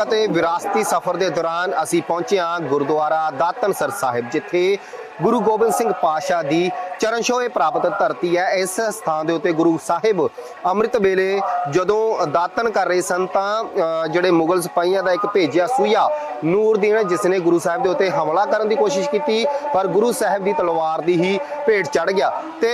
ਰੌਣਕ ਅਤੇ ਵਿਰਾਸਤੀ ਸਫ਼ਰ ਦੇ ਦੌਰਾਨ ਅਸੀਂ ਪਹੁੰਚੇ ਹਾਂ ਗੁਰਦੁਆਰਾ ਦਾਤਨਸਰ ਸਾਹਿਬ, ਜਿੱਥੇ ਗੁਰੂ ਗੋਬਿੰਦ ਸਿੰਘ ਪਾਸ਼ਾ ਦੀ ਚਰਨ ਛੋਹ ਪ੍ਰਾਪਤ ਧਰਤੀ ਹੈ। ਇਸ ਸਥਾਨ ਦੇ ਉੱਤੇ ਗੁਰੂ ਸਾਹਿਬ ਅੰਮ੍ਰਿਤ ਵੇਲੇ ਜਦੋਂ ਦਾਤਨ ਕਰ ਰਹੇ ਸਨ ਤਾਂ ਜਿਹੜੇ ਮੁਗਲ ਸਿਪਾਹੀਆਂ ਦਾ ਇੱਕ ਭੇਜਿਆ ਸੂਇਆ ਨੂਰਦੀਨ ਜਿਸ ਨੇ ਗੁਰੂ ਸਾਹਿਬ ਦੇ ਉੱਤੇ ਹਮਲਾ ਕਰਨ ਦੀ ਕੋਸ਼ਿਸ਼ ਕੀਤੀ, ਪਰ ਗੁਰੂ ਸਾਹਿਬ ਦੀ ਤਲਵਾਰ ਦੀ ਹੀ ਭੇਟ ਚੜ ਗਿਆ। ਤੇ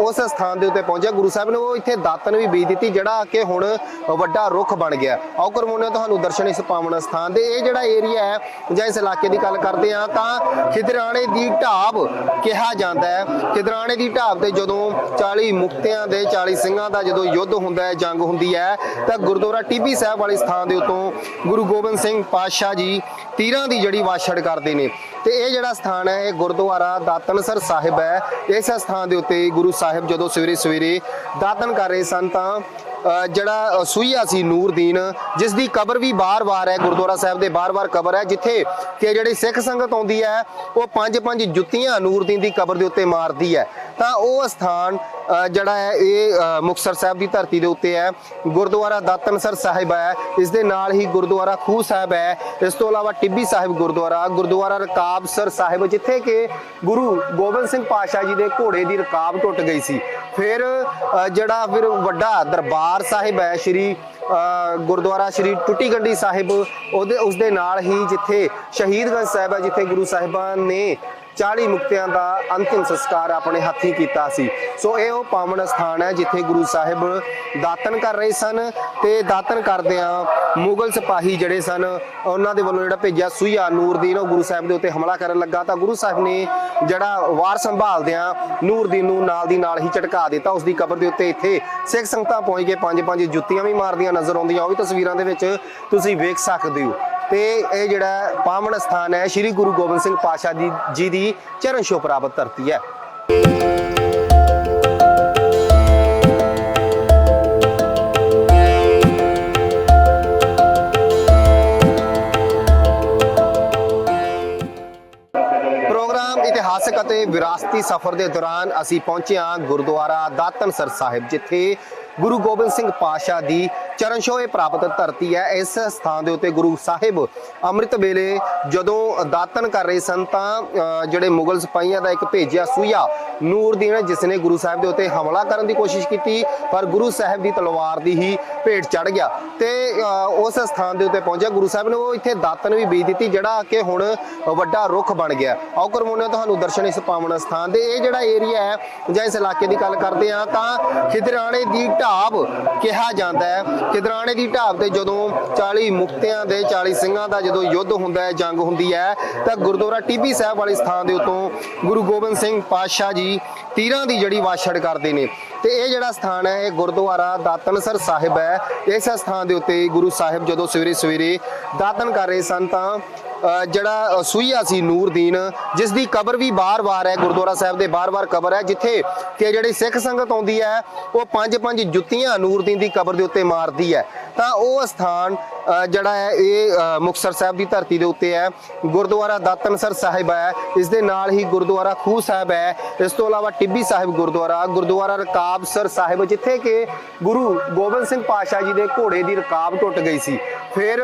ਉਸ ਸਥਾਨ ਦੇ ਉੱਤੇ ਪਹੁੰਚਿਆ ਗੁਰੂ ਸਾਹਿਬ ਨੇ, ਉਹ ਇੱਥੇ ਦਾਤਨ ਵੀ ਬੀਜ ਦਿੱਤੀ, ਜਿਹੜਾ ਕਿ ਹੁਣ ਵੱਡਾ ਰੁੱਖ ਬਣ ਗਿਆ। ਆਓ ਕਰਮੋਨੇ ਤੁਹਾਨੂੰ ਦਰਸ਼ਨ ਇਸ ਪਾਵਨ ਸਥਾਨ ਦੇ। ਇਹ ਜਿਹੜਾ ਏਰੀਆ ਹੈ ਜਾਂ ਇਸ ਇਲਾਕੇ ਦੀ ਗੱਲ ਕਰਦੇ ਆ ਤਾਂ ਖਿਦਰਾਣੇ ਦੀ ਢਾਬ ਕਿਹਾ ਜਾਂਦਾ ਹੈ। ਖਿਦਰਾਣੇ ਦੀ ਢਾਬ ਤੇ ਜਦੋਂ 40 ਮੁਕਤਿਆਂ ਦੇ 40 ਸਿੰਘਾਂ ਦਾ ਜਦੋਂ ਯੁੱਧ ਹੁੰਦਾ ਹੈ, ਜੰਗ ਹੁੰਦੀ ਹੈ, ਤਾਂ ਗੁਰਦੁਆਰਾ ਟੀਬੀ ਸਾਹਿਬ ਵਾਲੇ ਸਥਾਨ ਦੇ ਉੱਤੋਂ ਗੁਰੂ ਗੋਬਿੰਦ ਸਿੰਘ ਪਾਤਸ਼ਾਹ ਜੀ ਤੀਰਾਂ ਦੀ ਜਿਹੜੀ ਵਾਛੜ ਕਰਦੇ ਨੇ। ਤੇ ਇਹ ਜਿਹੜਾ ਸਥਾਨ ਹੈ, ਇਹ ਗੁਰਦੁਆਰਾ ਦਾਤਨਸਰ ਸਾਹਿਬ ਹੈ। ਇਸ ਸਥਾਨ ਦੇ ਉੱਤੇ ਗੁਰੂ ਸਾਹਿਬ ਜਦੋਂ ਸਵੇਰੇ ਸਵੇਰੇ ਦਾਤਨ ਕਰ ਰਹੇ ਸਨ, ਤਾਂ ਜਿਹੜਾ ਸੂਈਆ ਸੀ ਨੂਰਦੀਨ ਜਿਸ ਦੀ ਕਬਰ ਵੀ ਬਾਰ-ਬਾਰ ਹੈ, ਗੁਰਦੁਆਰਾ ਸਾਹਿਬ ਦੇ ਬਾਰ-ਬਾਰ ਕਬਰ ਹੈ, ਜਿੱਥੇ ਕਿ ਜਿਹੜੀ ਸਿੱਖ ਸੰਗਤ ਆਉਂਦੀ ਹੈ, ਉਹ ਪੰਜ ਪੰਜ ਜੁੱਤੀਆਂ ਨੂਰਦੀਨ ਦੀ ਕਬਰ ਦੇ ਉੱਤੇ ਮਾਰਦੀ ਹੈ। ਤਾਂ ਉਹ ਸਥਾਨ ਜਿਹੜਾ ਹੈ ਇਹ ਅ, ਮੁਕਤਸਰ ਸਾਹਿਬ ਦੀ ਧਰਤੀ ਦੇ ਉੱਤੇ ਹੈ। ਗੁਰਦੁਆਰਾ ਦਾਤਨਸਰ ਸਾਹਿਬ ਹੈ। ਇਸ ਦੇ ਨਾਲ ਹੀ ਗੁਰਦੁਆਰਾ ਖੂਹ ਸਾਹਿਬ ਹੈ। ਇਸ ਤੋਂ ਇਲਾਵਾ ਟਿੱਬੀ ਸਾਹਿਬ ਗੁਰਦੁਆਰਾ ਗੁਰਦੁਆਰਾ ਰਕਾਬ ਸਰ ਸਾਹਿਬ ਜਿੱਥੇ ਕਿ ਗੁਰੂ ਗੋਬਿੰਦ ਸਿੰਘ ਪਾਤਸ਼ਾਹ ਜੀ ਦੇ ਘੋੜੇ ਦੀ ਰਕਾਬ ਟੁੱਟ ਗਈ ਸੀ। ਫਿਰ ਜਿਹੜਾ ਫਿਰ ਵੱਡਾ ਦਰਬਾਰ ਸਾਹਿਬ ਹੈ ਸ਼੍ਰੀ ਗੁਰਦੁਆਰਾ ਸ਼੍ਰੀ ਟੁੱਟੀ ਗੰਡੀ ਸਾਹਿਬ ਉਹਦੇ ਉਸ ਦੇ ਨਾਲ ਹੀ ਜਿੱਥੇ ਸ਼ਹੀਦਗੰਜ ਸਾਹਿਬ ਹੈ ਜਿੱਥੇ ਗੁਰੂ ਸਾਹਿਬਾਨ ਨੇ 40 ਮੁਕਤਿਆਂ ਦਾ ਅੰਤਿਮ ਸੰਸਕਾਰ ਆਪਣੇ ਹੱਥੀਂ ਕੀਤਾ ਸੀ। ਸੋ ਇਹ ਉਹ ਪਾਵਨ ਸਥਾਨ ਹੈ ਜਿੱਥੇ ਗੁਰੂ ਸਾਹਿਬ ਦਾਤਨ ਕਰ ਰਹੇ ਸਨ ਤੇ ਦਾਤਨ ਕਰਦਿਆਂ ਮੁਗਲ ਸਿਪਾਹੀ ਜਿਹੜੇ ਸਨ, ਉਹਨਾਂ ਦੇ ਵੱਲੋਂ ਜਿਹੜਾ ਭੇਜਿਆ ਸੂਈਆ ਨੂਰਦੀਨ, ਉਹ ਗੁਰੂ ਸਾਹਿਬ ਦੇ ਉੱਤੇ ਹਮਲਾ ਕਰਨ ਲੱਗਾ ਤਾਂ ਗੁਰੂ ਸਾਹਿਬ ਨੇ ਜਿਹੜਾ ਵਾਰ ਸੰਭਾਲਦਿਆਂ ਨੂਰਦੀਨ ਨੂੰ ਨਾਲ ਦੀ ਨਾਲ ਹੀ ਝਟਕਾ ਦਿੱਤਾ। ਉਸ ਦੀ ਕਬਰ ਦੇ ਉੱਤੇ ਇੱਥੇ ਸਿੱਖ ਸੰਗਤਾਂ ਪਹੁੰਚ ਕੇ ਪੰਜ ਪੰਜ ਜੁੱਤੀਆਂ ਵੀ ਮਾਰਦੀਆਂ ਨਜ਼ਰ ਆਉਂਦੀਆਂ। ਉਹ ਵੀ ਤਸਵੀਰਾਂ ਦੇ ਵਿੱਚ ਤੁਸੀਂ ਵੇਖ ਸਕਦੇ ਹੋ। ਤੇ ਇਹ ਜਿਹੜਾ ਪਾਵਨ ਸਥਾਨ ਹੈ, ਸ੍ਰੀ ਗੁਰੂ ਗੋਬਿੰਦ ਸਿੰਘ ਪਾਤਸ਼ਾਹ ਦੀ, ਜੀ ਦੀ ਚਰਨ ਛੋਹ ਪ੍ਰਾਪਤ ਧਰਤੀ ਹੈ। ਪ੍ਰੋਗਰਾਮ ਇਤਿਹਾਸਕ ਅਤੇ ਵਿਰਾਸਤੀ ਸਫ਼ਰ ਦੇ ਦੌਰਾਨ ਅਸੀਂ ਪਹੁੰਚੇ ਹਾਂ ਗੁਰਦੁਆਰਾ ਦਾਤਨਸਰ ਸਾਹਿਬ, ਜਿੱਥੇ ਗੁਰੂ ਗੋਬਿੰਦ ਸਿੰਘ ਪਾਤਸ਼ਾਹ ਦੀ ਚਰਨ ਛੋਹ ਪ੍ਰਾਪਤ ਧਰਤੀ ਹੈ। ਇਸ ਸਥਾਨ ਦੇ ਉੱਤੇ ਗੁਰੂ ਸਾਹਿਬ ਅੰਮ੍ਰਿਤ ਵੇਲੇ ਜਦੋਂ ਦਾਤਨ ਕਰ ਰਹੇ ਸਨ ਤਾਂ ਜਿਹੜੇ ਮੁਗਲ ਸਿਪਾਹੀਆਂ ਦਾ ਇੱਕ ਭੇਜਿਆ ਸੂਇਆ ਨੂਰਦੀਨ ਜਿਸ ਨੇ ਗੁਰੂ ਸਾਹਿਬ ਦੇ ਉੱਤੇ ਹਮਲਾ ਕਰਨ ਦੀ ਕੋਸ਼ਿਸ਼ ਕੀਤੀ, ਪਰ ਗੁਰੂ ਸਾਹਿਬ ਦੀ ਤਲਵਾਰ ਦੀ ਹੀ ਭੇਟ ਚੜ ਗਿਆ। ਤੇ ਉਸ ਸਥਾਨ ਦੇ ਉੱਤੇ ਪਹੁੰਚਿਆ ਗੁਰੂ ਸਾਹਿਬ ਨੇ, ਉਹ ਇੱਥੇ ਦਾਤਨ ਵੀ ਬੀਜ ਦਿੱਤੀ, ਜਿਹੜਾ ਕਿ ਹੁਣ ਵੱਡਾ ਰੁੱਖ ਬਣ ਗਿਆ। ਆਓ ਕਰਮੋਨੇ ਤੁਹਾਨੂੰ ਦਰਸ਼ਨ ਇਸ ਪਾਵਨ ਸਥਾਨ ਦੇ। ਇਹ ਜਿਹੜਾ ਏਰੀਆ ਹੈ, ਜਾਂ ਇਸ ਇਲਾਕੇ ਦੀ ਗੱਲ ਕਰਦੇ ਆ ਤਾਂ ਖਿਦਰਾਣੇ ਦੀ ਢਾਬ ਕਿਹਾ ਜਾਂਦਾ ਹੈ। ਖਿਦਰਾਣੇ ਦੀ ਢਾਬ ਤੇ ਜਦੋਂ 40 ਮੁਕਤਿਆਂ ਦੇ 40 ਸਿੰਘਾਂ ਦਾ ਜਦੋਂ ਯੁੱਧ ਹੁੰਦਾ ਹੈ, ਜੰਗ ਹੁੰਦੀ ਹੈ, ਤਾਂ ਗੁਰਦੁਆਰਾ ਟੀਬੀ ਸਾਹਿਬ ਵਾਲੇ ਸਥਾਨ ਦੇ ਉੱਤੋਂ ਗੁਰੂ ਗੋਬਿੰਦ ਸਿੰਘ ਪਾਤਸ਼ਾਹ ਜੀ ਤੀਰਾਂ ਦੀ ਜਿਹੜੀ ਵਾਛੜ ਕਰਦੇ ਨੇ। ਤੇ ਇਹ ਜਿਹੜਾ ਸਥਾਨ ਹੈ, ਇਹ ਗੁਰਦੁਆਰਾ ਦਾਤਨਸਰ ਸਾਹਿਬ ਹੈ। ਇਸ ਸਥਾਨ ਦੇ ਉੱਤੇ ਗੁਰੂ ਸਾਹਿਬ ਜਦੋਂ ਸਵੇਰੇ ਸਵੇਰੇ ਦਾਤਨ ਕਰ ਰਹੇ ਸਨ ਤਾਂ ਜਿਹੜਾ ਸੂਈਆ ਸੀ ਨੂਰਦੀਨ ਜਿਸ ਦੀ ਕਬਰ ਵੀ ਬਾਰ-ਬਾਰ ਹੈ, ਗੁਰਦੁਆਰਾ ਸਾਹਿਬ ਦੇ ਬਾਰ-ਬਾਰ ਕਬਰ ਹੈ, ਜਿੱਥੇ ਕਿ ਜਿਹੜੀ ਸਿੱਖ ਸੰਗਤ ਆਉਂਦੀ ਹੈ, ਉਹ ਪੰਜ ਪੰਜ ਜੁੱਤੀਆਂ ਨੂਰਦੀਨ ਦੀ ਕਬਰ ਦੇ ਉੱਤੇ ਮਾਰਦੀ ਹੈ। ਤਾਂ ਉਹ ਸਥਾਨ ਜਿਹੜਾ ਹੈ ਇਹ ਅ, ਮੁਕਤਸਰ ਸਾਹਿਬ ਦੀ ਧਰਤੀ ਦੇ ਉੱਤੇ ਹੈ। ਗੁਰਦੁਆਰਾ ਦਾਤਨਸਰ ਸਾਹਿਬ ਹੈ। ਇਸ ਦੇ ਨਾਲ ਹੀ ਗੁਰਦੁਆਰਾ ਖੂਹ ਸਾਹਿਬ ਹੈ। ਇਸ ਤੋਂ ਇਲਾਵਾ ਟਿੱਬੀ ਸਾਹਿਬ ਗੁਰਦੁਆਰਾ ਗੁਰਦੁਆਰਾ ਰਕਾਬ ਸਰ ਸਾਹਿਬ ਜਿੱਥੇ ਕਿ ਗੁਰੂ ਗੋਬਿੰਦ ਸਿੰਘ ਪਾਤਸ਼ਾਹ ਜੀ ਦੇ ਘੋੜੇ ਦੀ ਰਕਾਬ ਟੁੱਟ ਗਈ ਸੀ। ਫਿਰ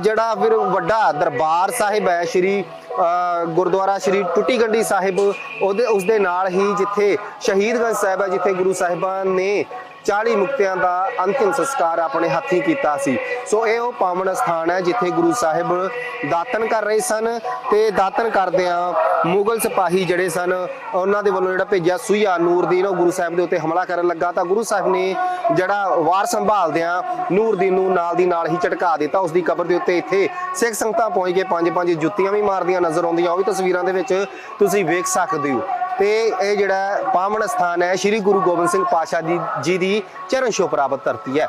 ਜਿਹੜਾ ਫਿਰ ਵੱਡਾ ਦਰਬਾਰ ਸਾਹਿਬ ਹੈ ਸ਼੍ਰੀ ਗੁਰਦੁਆਰਾ ਸ਼੍ਰੀ ਟੁੱਟੀ ਗੰਡੀ ਸਾਹਿਬ ਉਹਦੇ ਉਸ ਦੇ ਨਾਲ ਹੀ ਜਿੱਥੇ ਸ਼ਹੀਦਗੰਜ ਸਾਹਿਬ ਹੈ ਜਿੱਥੇ ਗੁਰੂ ਸਾਹਿਬਾਨ ਨੇ 40 ਮੁਕਤਿਆਂ ਦਾ ਅੰਤਿਮ ਸੰਸਕਾਰ ਆਪਣੇ ਹੱਥੀਂ ਕੀਤਾ ਸੀ। ਸੋ ਇਹ ਉਹ ਪਾਵਨ ਸਥਾਨ ਹੈ ਜਿੱਥੇ ਗੁਰੂ ਸਾਹਿਬ ਦਾਤਨ ਕਰ ਰਹੇ ਸਨ ਤੇ ਦਾਤਨ ਕਰਦਿਆਂ ਮੁਗਲ ਸਿਪਾਹੀ ਜਿਹੜੇ ਸਨ, ਉਹਨਾਂ ਦੇ ਵੱਲੋਂ ਜਿਹੜਾ ਭੇਜਿਆ ਸੂਈਆ ਨੂਰਦੀਨ, ਉਹ ਗੁਰੂ ਸਾਹਿਬ ਦੇ ਉੱਤੇ ਹਮਲਾ ਕਰਨ ਲੱਗਾ ਤਾਂ ਗੁਰੂ ਸਾਹਿਬ ਨੇ ਜਿਹੜਾ ਵਾਰ ਸੰਭਾਲਦਿਆਂ ਨੂਰਦੀਨ ਨੂੰ ਨਾਲ ਦੀ ਨਾਲ ਹੀ ਝਟਕਾ ਦਿੱਤਾ। ਉਸ ਦੀ ਕਬਰ ਦੇ ਉੱਤੇ ਇੱਥੇ ਸਿੱਖ ਸੰਗਤਾਂ ਪਹੁੰਚ ਕੇ ਪੰਜ ਪੰਜ ਜੁੱਤੀਆਂ ਵੀ ਮਾਰਦੀਆਂ ਨਜ਼ਰ ਆਉਂਦੀਆਂ। ਉਹ ਵੀ ਤਸਵੀਰਾਂ ਦੇ ਵਿੱਚ ਤੁਸੀਂ ਵੇਖ ਸਕਦੇ ਹੋ। ਤੇ ਇਹ ਜਿਹੜਾ ਪਾਵਨ ਸਥਾਨ ਹੈ, ਸ੍ਰੀ ਗੁਰੂ ਗੋਬਿੰਦ ਸਿੰਘ ਪਾਤਸ਼ਾਹ ਦੀ ਜੀ ਦੀ ਚਰਨ ਛੋਹ ਪ੍ਰਾਪਤ ਧਰਤੀ ਹੈ।